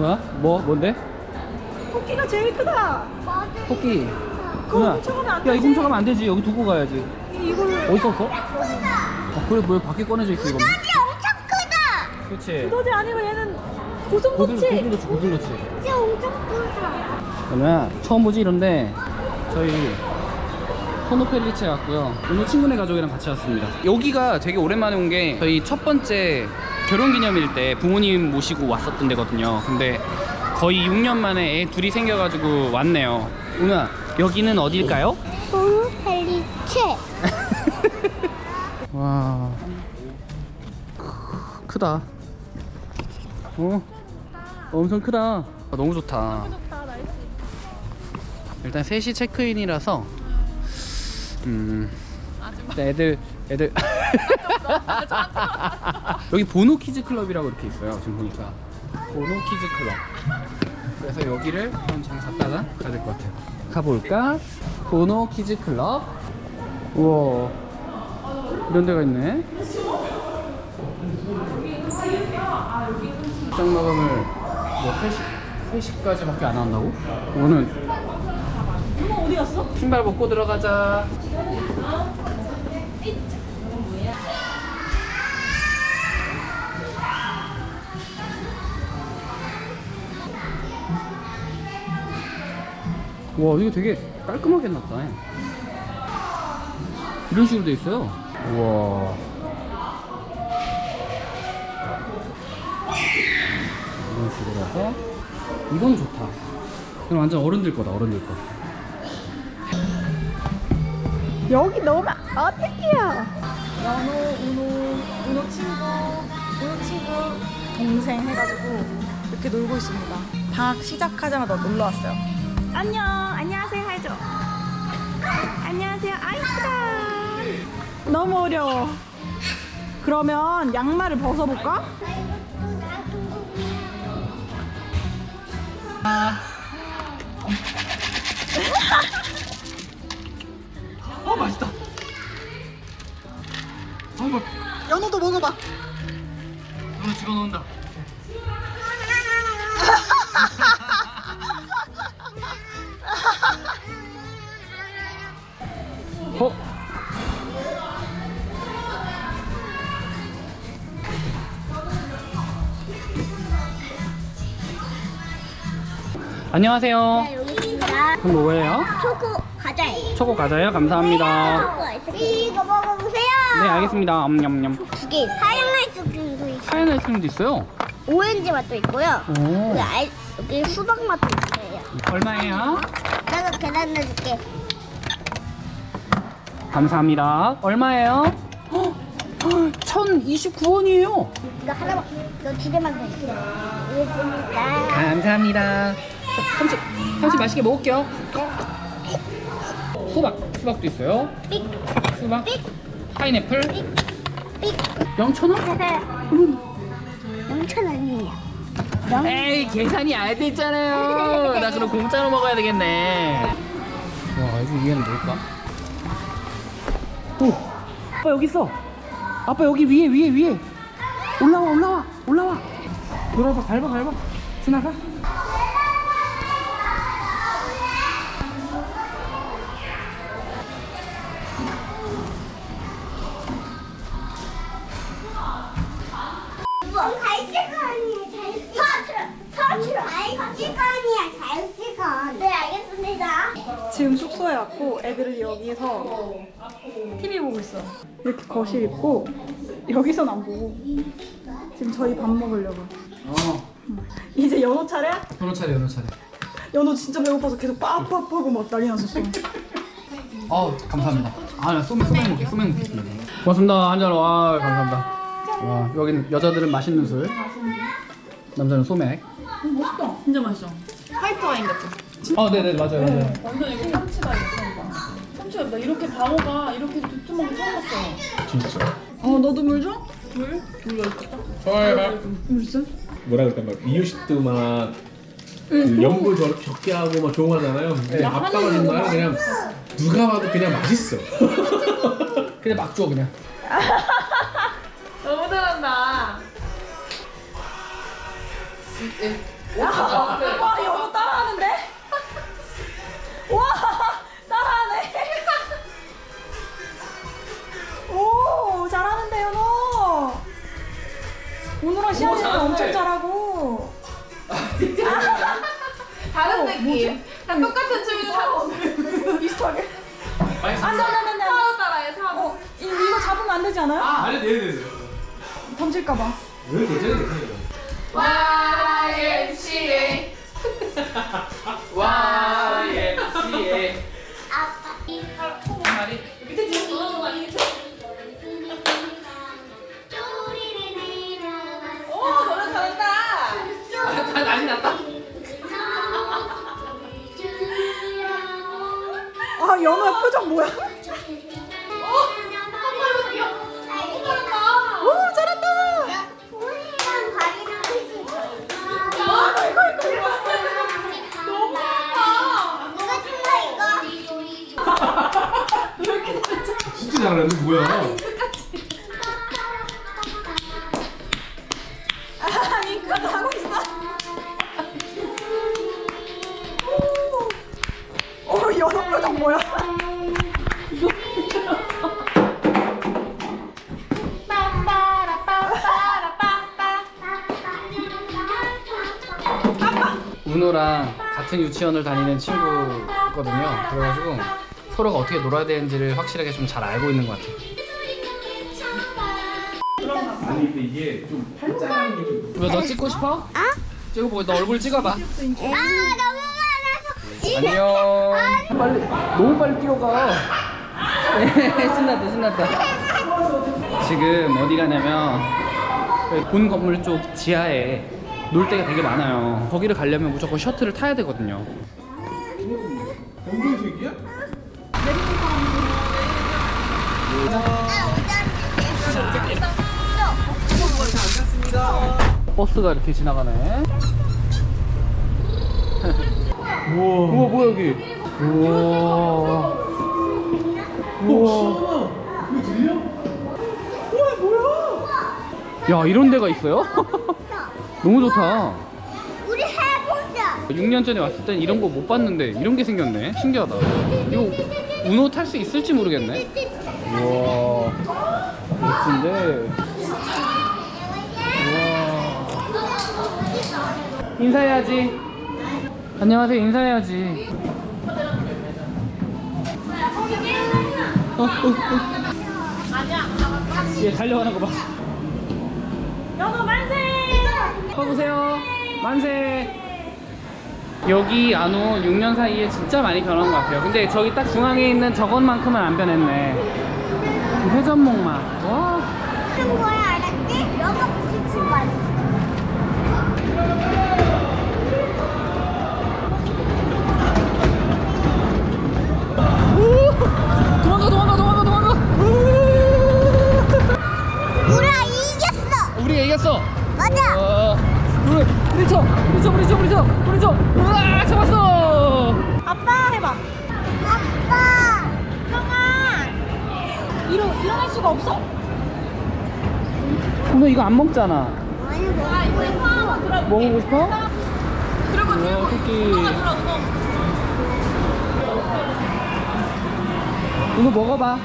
뭐야? 뭐 뭔데? 토끼가 제일 크다. 토끼. 그거 누나, 훔쳐가면 안 야, 이거 되지. 훔쳐가면 안 되지. 여기 두고 가야지. 이걸 어디 있었어? 아, 그래, 뭐 밖에 꺼내져 있어, 이거. 엄청 크다. 그렇지. 너지 아니고 얘는 고슴도치. 고등도치, 고등도치. 진짜 엄청 크다. 그러면 처음 보지 이런데 저희 소노펠리체 왔고요. 오늘 친구네 가족이랑 같이 왔습니다. 여기가 되게 오랜만에 온 게 저희 첫 번째 결혼 기념일 때 부모님 모시고 왔었던 데거든요. 근데 거의 6년 만에 애 둘이 생겨가지고 왔네요. 누나 여기는 어딜까요? 소노펠리체. 와 크다. 어 엄청 크다. 아, 너무 좋다. 일단 3시 체크인이라서 음 일단 애들 애들 여기 보노 키즈 클럽이라고 이렇게 있어요 지금 보니까 보노 키즈 클럽 그래서 여기를 좀 잠깐 갔다가 가야 될 것 같아요 가볼까? 보노 키즈 클럽 우와 이런 데가 있네 입장 마감을 뭐 3시, 3시까지 밖에 안 한다고? 오늘? 신발 벗고 들어가자. 와 이거 되게 깔끔하게 해놨다. 이런 식으로 돼 있어요. 우와. 이런 식으로 해서 이건 좋다. 이건 완전 어른들 거다 어른들 거. 여기 넣으면 어떡해요? 연호, 은호, 은호 친구, 은호 친구 동생 해가지고 이렇게 놀고 있습니다. 방학 시작하자마자 놀러 왔어요. 안녕, 안녕하세요 해줘. 안녕하세요, 아이스다. 너무 어려워. 그러면 양말을 벗어볼까? 어 맛있다. 어머, 연호도 먹어봐. 누나 집어넣는다. 안녕하세요. 여기가 그럼 뭐예요? 초코 과자예요. 초코 과자요? 감사합니다. 초코 아이스크림. 이거 먹어보세요. 네, 알겠습니다. 엄냠냠. 이게 사양 아이스크림도 있어요. 하얀 아이스크림도 있어요. 오렌지 맛도 있고요. 오. 여기, 아이, 여기 수박 맛도 있어요. 얼마예요? 내가 계란 넣어줄게. 감사합니다. 얼마예요? 1029원이에요. 이거 하나만, 이거 두 개만 더 있어요. 알겠습니다. 감사합니다. 삼촌, 삼촌 맛있게 먹을게요. 수박, 수박도 있어요. 삑, 수박, 삑, 파인애플, 삑. 0,000원? 0천 원이에요. 에이, 계산이 안 됐잖아요. 나 그럼 공짜로 먹어야 되겠네. 와, 여기 위에는 뭘까? 오, 아빠 여기 있어. 아빠 여기 위에, 위에, 위에. 올라와, 올라와, 올라와. 돌아봐, 밟아, 밟아. 지나가. 서출 갈색 아니야 갈색 네 알겠습니다. 지금 숙소에 왔고 애들은 여기서 TV 보고 있어. 이렇게 거실 있고 여기선 안 보고 지금 저희 밥 먹으려고. 어, 이제 연호 차례? 연호 차례, 연호 차례. 연호 진짜 배고파서 계속 빠빠하고 막 난리 났었어. 어, 감사합니다. 아, 나 소맥, 소맥 먹게, 소맥 먹겠습니다. 고맙습니다. 한잔 와, 감사합니다. 와, 여기는 여자들은 맛있는 술, 남자는 소맥. 진짜 맛있어. 화이트 와인 같아. 아, 네네, 맞아요, 맞아요. 완전 이거 참치다 이거 참치가 나 이렇게 방어가 이렇게 두툼한 거 처음 봤어. 진짜. 어 너도 물 줘? 물? 물 있다. 좋아요. 무슨? 뭐라 그럴까 막 이유식도 막 그 연분 저렇게 적게 하고 막 좋은 거 하잖아요. 근데 아빠가 준 거는 그냥 누가 봐도 그냥 맛있어. 그냥 막 줘 그냥. 너무 잘한다. 와 연우 따라하는데? 와 따라하네. 오 잘하는데. 오늘랑 시합도 잘하네. 엄청 잘하고. 다른 어, 느낌. 다 똑같은 춤인데 다 비슷하게. 맛있어. 안돼 안돼 안돼. 사오 따라해 사오. 어 이- 이거 잡으면 안 되지 않아요? 아니 네 네 네. 던질까봐. 왜 괜찮아 괜찮아. YMCA. YMCA. 아빠 말이. 밑에 지금 들어줘 봐. 오 노래 잘한다. 다 난리 났다. 아 연우의 표정 뭐야? 한 은호랑 같은 유치원을 다니는 친구거든요. 그래가지고 서로가 어떻게 놀아야 되는지를 확실하게 좀 잘 알고 있는 것 같아요. 아니 근데 이게 좀 팔짱한 게 좀. 왜 너 찍고 싶어? 찍어보고 너 얼굴 찍어봐. 아 너무 많아서 안녕. 빨리 너무 빨리 뛰어가. 신났다 신났다. 지금 어디 가냐면 본 건물 쪽 지하에 놀 데가 되게 많아요. 거기를 가려면 무조건 셔틀을 타야 되거든요. 검정색이야? 버스가 이렇게 지나가네. 우와. 우와 뭐야 여기? 우와. 우와. 이거 들려? 야 이런 데가 있어요? 너무 좋다. 우리 해보자 6년 전에 왔을 땐 이런 거 못 봤는데 이런 게 생겼네. 신기하다. 이거 운호 탈수 있을지 모르겠네. 우와. 멋진데. 우와. 인사해야지. 안녕하세요. 인사해야지. 어, 어, 어. 얘 달려가는 거 봐. 연우 만세! 여기 안후 6년 사이에 진짜 많이 변한 것 같아요. 근데 저기 딱 중앙에 있는 저것만큼은 안 변했네. 회전목마. 와. 무슨 거야 알았지? 도망가, 도망가, 도망가, 도망가. 우리가 이겼어 우리가 이겼어. 맞아 어, 우리, 우리 쳐, 우리 쳐, 우리 쳐, 우리 쳐, 우리 쳐. 우와, 잡았어. 아빠 해봐. 아빠 형아 일어 일어날 수가 없어? 너 이거 안 먹잖아. 아니 뭐 먹고 싶어? 들어가, 들어가. 토끼. 이거 먹어봐.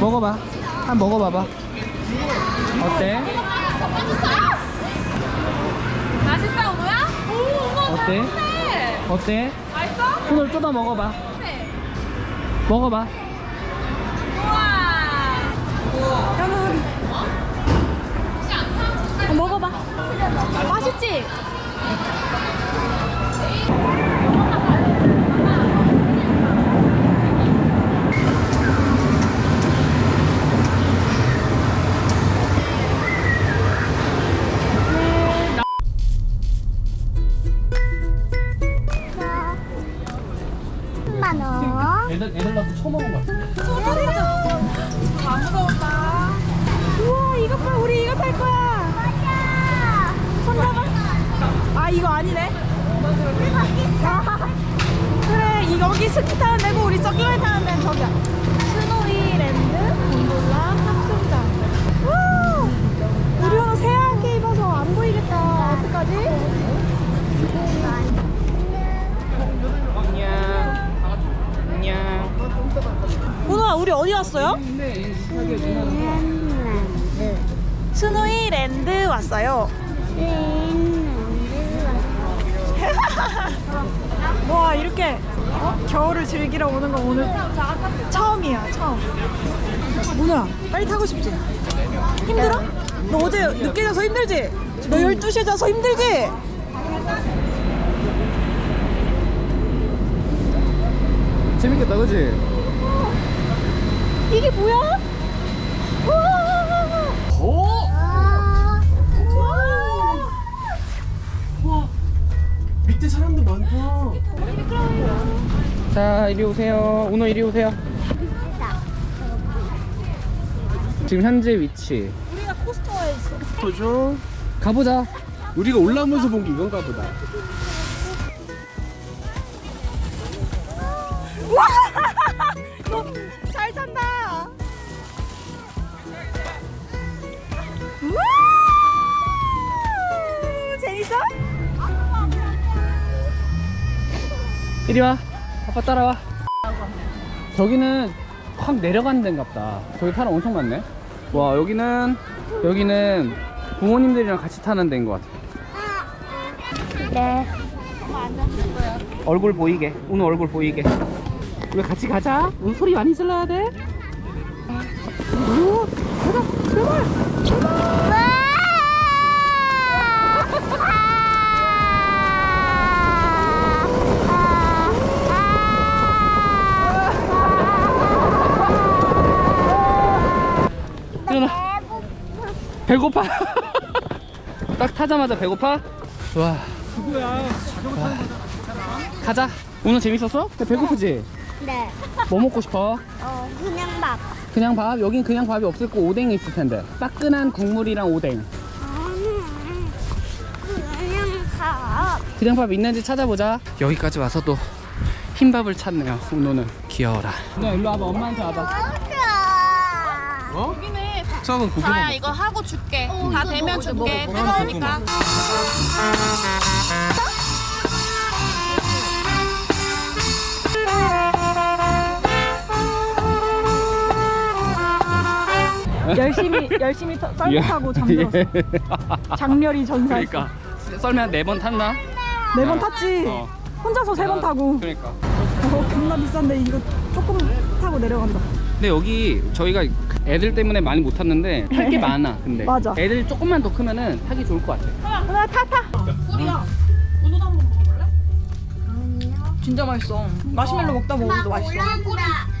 먹어봐. 한 번 먹어봐봐. 어때? 어때? 잘해. 어때? 맛있어? 손을 뜯어 먹어봐. 네. 먹어봐. 우와. 연우 어, 먹어봐. 맛있지? 스키 타는 데고 우리 저기를 타는 데는 저기야. 스노이랜드 곤돌라 탑승장. 우리 오늘 새하얗게 입어서 안 보이겠다. 어떡하지? 문우아 우리 어디 왔어요? 스노이랜드 왔어요. 와 이렇게 겨울을 즐기러 오는 건 오늘 처음이야 처음. 문우야 빨리 타고 싶지? 힘들어? 너 어제 늦게 자서 힘들지? 너 12시에 자서 힘들지? 재밌겠다, 그지? 이게 뭐야? 자, 이리 오세요. 오너 이리 오세요. 지금 현재 위치. 우리가 코스터에 있어. 보죠. 가보자. 우리가 올라오면서 본 게 이건가 보다. 잘 탄다. 우와! 재밌어? 이리 와. 아빠 따라와. 저기는 확 내려가는 데인가 보다. 저기 사람 엄청 많네. 와, 여기는, 여기는 부모님들이랑 같이 타는 데인 것 같아. 네. 얼굴 보이게. 오늘 얼굴 보이게. 우리 같이 가자. 오늘 소리 많이 질러야 돼. 오, 가자. 출발. 일어 배고파. 딱 타자마자 배고파? 와. 누구야? 가자. 오늘 재밌었어? 근데 배고프지? 네. 뭐 먹고 싶어? 어, 그냥 밥. 그냥 밥? 여긴 그냥 밥이 없을 거 오뎅이 있을 텐데. 따끈한 국물이랑 오뎅. 음, 그냥 밥. 그냥 밥 있는지 찾아보자. 여기까지 와서도 흰밥을 찾네요. 우노는 귀여워라. 누나 일로 와봐. 엄마한테 와봐. 어? 여기네. 수학은 고기 자야 이거 하고 줄게. 다 되면 줄게. 뜨거우니까. 열심히 열심히 터- 썰못하고 잠들었어. 장렬히 전사 했어. 예. 그러니까 썰면 네 번 탔나? 네 번 탔지. 어. 혼자서 세 번 타고. 그러니까. 어, 겁나 비싼데 이거 조금 타고 내려간다. 근데 여기 저희가 애들 때문에 많이 못 탔는데 탈 게 많아. 근데 맞아. 애들 조금만 더 크면은 타기 좋을 것 같아. 누나 타 타. 우리야. 오늘도 한번 먹어볼래? 진짜 맛있어. 마시멜로 먹다 먹어도 맛있어. 올라간다.